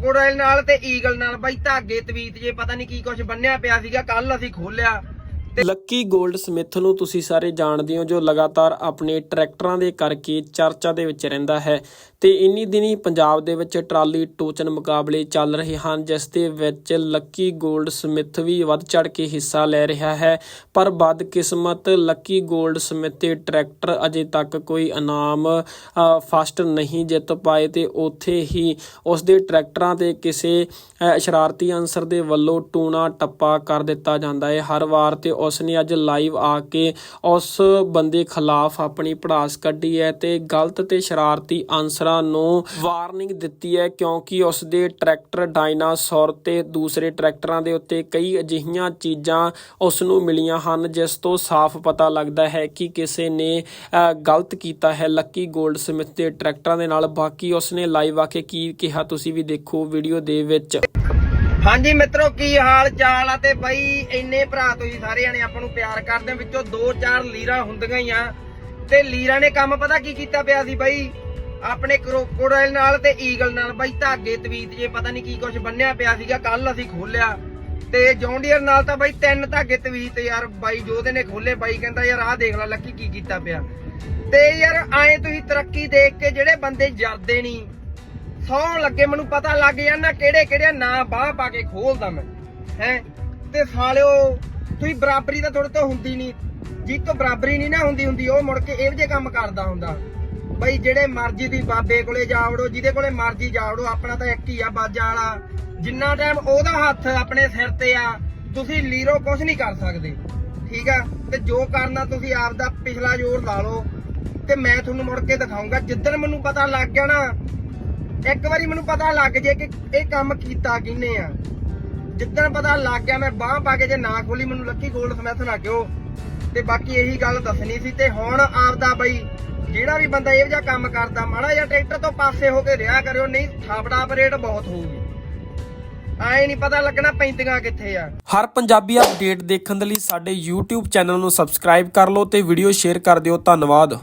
ਕਰੋਕੋਡਾਈਲ ਨਾਲ ਤੇ ਈਗਲ ਨਾਲ। ਬਾਈ ਧਾਗੇ, ਤਵੀਤ ਜੇ ਪਤਾ ਨਹੀਂ ਕੀ ਕੁਝ ਬੰਨਿਆ ਪਿਆ ਸੀਗਾ ਕੱਲ ਅਸੀਂ ਖੋਲਿਆ ਲੱਕੀ ਗੋਲਡ ਸਮਿਥ ਨੂੰ ਤੁਸੀਂ ਸਾਰੇ ਜਾਣਦੇ ਹੋ ਜੋ ਲਗਾਤਾਰ ਆਪਣੇ ਟਰੈਕਟਰਾਂ ਦੇ ਕਰਕੇ ਚਰਚਾ ਦੇ ਵਿੱਚ ਰਹਿੰਦਾ ਹੈ ਤੇ ਇੰਨੀ ਦਿਨੀ ਪੰਜਾਬ ਦੇ ਵਿੱਚ ਟਰਾਲੀ ਟੋਚਨ ਮੁਕਾਬਲੇ ਚੱਲ ਰਹੇ ਹਨ, ਜਿਸ ਦੇ ਵਿੱਚ ਲੱਕੀ ਗੋਲਡ ਸਮਿਥ ਵੀ ਵੱਧ ਚੜ ਕੇ ਹਿੱਸਾ ਲੈ ਰਿਹਾ ਹੈ। ਪਰ ਬਦਕਿਸਮਤ ਲੱਕੀ ਗੋਲਡ ਸਮਿਥ ਦੇ ਟਰੈਕਟਰ ਅਜੇ ਤੱਕ ਕੋਈ ਇਨਾਮ ਫਸਟ ਨਹੀਂ ਜਿੱਤ ਪਾਏ ਤੇ ਉੱਥੇ ਹੀ ਉਸ ਦੇ ਟਰੈਕਟਰਾਂ ਤੇ ਕਿਸੇ ਇਸ਼ਾਰਤੀ ਅਨਸਰ ਦੇ ਵੱਲੋਂ ਟੂਣਾ ਟੱਪਾ ਕਰ ਦਿੱਤਾ ਜਾਂਦਾ ਹੈ। ਹਰ ਵਾਰ ਤੇ ਉਸ ਨੇ ਅੱਜ ਲਾਈਵ ਆ ਕੇ ਉਸ ਬੰਦੇ ਖਿਲਾਫ ਆਪਣੀ ਪੜਾਸ ਕੱਢੀ ਹੈ ਤੇ ਗਲਤ ਤੇ ਸ਼ਰਾਰਤੀ ਅਨਸਰਾਂ ਨੂੰ ਵਾਰਨਿੰਗ ਦਿੱਤੀ ਹੈ ਕਿਉਂਕਿ ਉਸ ਦੇ ਟਰੈਕਟਰ ਡਾਇਨਾਸੌਰ ਤੇ ਦੂਸਰੇ ਟਰੈਕਟਰਾਂ ਦੇ ਉੱਤੇ ਕਈ ਅਜਿਹੀਆਂ ਚੀਜ਼ਾਂ ਉਸ ਨੂੰ ਮਿਲੀਆਂ ਹਨ, ਜਿਸ ਤੋਂ ਸਾਫ਼ ਪਤਾ ਲੱਗਦਾ ਹੈ ਕਿ ਕਿਸੇ ਨੇ ਗਲਤ ਕੀਤਾ ਹੈ। ਲੱਕੀ ਗੋਲਡ ਸਮਿਥ ਦੇ ਟਰੈਕਟਰਾਂ ਦੇ ਨਾਲ ਬਾਕੀ ਉਸ ਨੇ ਲਾਈਵ ਆ ਕੇ ਕੀ ਕਿਹਾ, ਤੁਸੀਂ ਵੀ ਦੇਖੋ ਵੀਡੀਓ ਦੇ ਵਿੱਚ। ਹਾਂਜੀ ਮਿੱਤਰੋ, ਕੀ ਹਾਲ ਚਾਲ ਆ ਤੇ ਬਾਈ, ਇੰਨੇ ਭਰਾ ਤੁਸੀਂ ਸਾਰੇ ਜਣੇ ਆਪਾਂ ਨੂੰ ਪਿਆਰ ਕਰਦੇ ਵਿੱਚੋਂ ਦੋ ਚਾਰ ਲੀਰਾਂ ਹੁੰਦੀਆਂ ਹੀ ਆ। ਤੇ ਲੀਰਾਂ ਨੇ ਕੰਮ ਪਤਾ ਕੀ ਕੀਤਾ ਪਿਆ ਸੀ ਬਾਈ? ਆਪਣੇ ਕਰੋਕੋਡਾਈਲ ਨਾਲ ਤੇ ਈਗਲ ਨਾਲ ਬਾਈ ਧਾਗੇ ਤਵੀਤ ਜੇ ਪਤਾ ਨਹੀਂ ਕੀ ਕੁਝ ਬੰਨਿਆ ਪਿਆ ਸੀਗਾ ਕੱਲ ਅਸੀਂ ਖੋਲਿਆ। ਤੇ ਜੌਂਡੀਅਰ ਨਾਲ ਤਾਂ ਬਾਈ ਤਿੰਨ ਧਾਗੇ ਤਵੀਤ ਯਾਰ ਬਾਈ ਜੋਦੇ ਨੇ ਖੋਲੇ, ਬਾਈ ਕਹਿੰਦਾ ਯਾਰ ਆਹ ਦੇਖ ਲੈ ਲੱਕੀ ਕੀ ਕੀਤਾ ਪਿਆ। ਤੇ ਯਾਰ ਆਏ ਤੁਸੀਂ ਤਰੱਕੀ ਦੇਖ ਕੇ ਜਿਹੜੇ ਬੰਦੇ ਜਰਦੇ ਨਹੀਂ ਸੌਣ ਲੱਗੇ, ਮੈਨੂੰ ਪਤਾ ਲੱਗ ਜਾਂਦਾ ਕਿਹੜੇ ਕਿਹੜੇ ਨਾਂ ਬਾਹ ਪਾ ਕੇ ਖੋਲਦਾ ਮੈਂ, ਹੈ? ਤੇ ਸਾਲਿਓ, ਤੁਸੀਂ ਬਰਾਬਰੀ ਤਾਂ ਤੁਹਾਡੇ ਤੋਂ ਹੁੰਦੀ ਨਹੀਂ। ਜੀ ਤੋਂ ਬਰਾਬਰੀ ਨਹੀਂ ਨਾ ਹੁੰਦੀ ਹੁੰਦੀ ਉਹ ਮੁੜ ਕੇ ਇਹੋ ਜਿਹੇ ਕੰਮ ਕਰਦਾ ਹੁੰਦਾ। ਬਈ ਜਿਹੜੇ ਮਰਜ਼ੀ ਦੀ ਬਾਬੇ ਕੋਲੇ ਜਾ ਜਿਹਦੇ ਕੋਲੇ ਮਰਜ਼ੀ ਜਾ ਆਪਣਾ ਤਾਂ ਇੱਕ ਹੀ ਆ ਬਾਜਾ ਵਾਲਾ। ਜਿੰਨਾ ਟਾਈਮ ਉਹਦਾ ਹੱਥ ਆਪਣੇ ਸਿਰ ਤੇ ਆ, ਤੁਸੀਂ ਲੀਰੋ ਕੁਝ ਨਹੀਂ ਕਰ ਸਕਦੇ। ਠੀਕ ਆ? ਤੇ ਜੋ ਕਰਨਾ ਤੁਸੀਂ ਆਪ ਦਾ ਪਿਛਲਾ ਜ਼ੋਰ ਲਾ ਲਓ। ਤੇ ਮੈਂ ਤੁਹਾਨੂੰ ਮੁੜ ਕੇ ਦਿਖਾਉਂਗਾ, ਜਿੱਦਣ ਮੈਨੂੰ ਪਤਾ ਲੱਗ ਗਿਆ ਨਾ ਇੱਕ ਵਾਰੀ ਮੈਨੂੰ ਪਤਾ ਲੱਗ ਜੇ ਕਿ ਇਹ ਕੰਮ ਕੀਤਾ ਕਿਹਨੇ ਆ। ਜਿੱਦਣ ਪਤਾ ਲੱਗ ਗਿਆ, ਮੈਂ ਬਾਹ ਪਾ ਕੇ ਜੇ ਨਾ ਖੋਲੀ, ਮੈਨੂੰ ਲੱਕੀ ਗੋਲਡ ਸਮੈਥ ਨਾ ਕਿਉ ਤੇ ਬਾਕੀ ਇਹੀ ਗੱਲ ਦੱਸਣੀ ਸੀ। ਤੇ ਹੁਣ ਆਪਦਾ ਬਈ, ਜਿਹੜਾ ਵੀ ਬੰਦਾ ਇਹੋ ਜਿਹਾ ਕੰਮ ਕਰਦਾ, ਮਾੜਾ ਜਿਹਾ ਟਰੈਕਟਰ ਤੋਂ ਪਾਸੇ ਹੋ ਕੇ ਰਿਹਾ ਕਰਿਓ, ਨਹੀਂ ਥਾਪੜਾ ਪਰੇਡ ਬਹੁਤ ਹੋਊਗੀ। ਆਏ ਨਹੀਂ ਪਤਾ ਲੱਗਣਾ ਪੈਂਦੀਆਂ ਕਿੱਥੇ ਆ। ਹਰ ਪੰਜਾਬੀ ਅਪਡੇਟ ਦੇਖਣ ਦੇ ਲਈ ਸਾਡੇ YouTube ਚੈਨਲ ਨੂੰ ਸਬਸਕ੍ਰਾਈਬ ਕਰ ਲਓ ਤੇ ਵੀਡੀਓ ਸ਼ੇਅਰ ਕਰ ਦਿਓ। ਧੰਨਵਾਦ।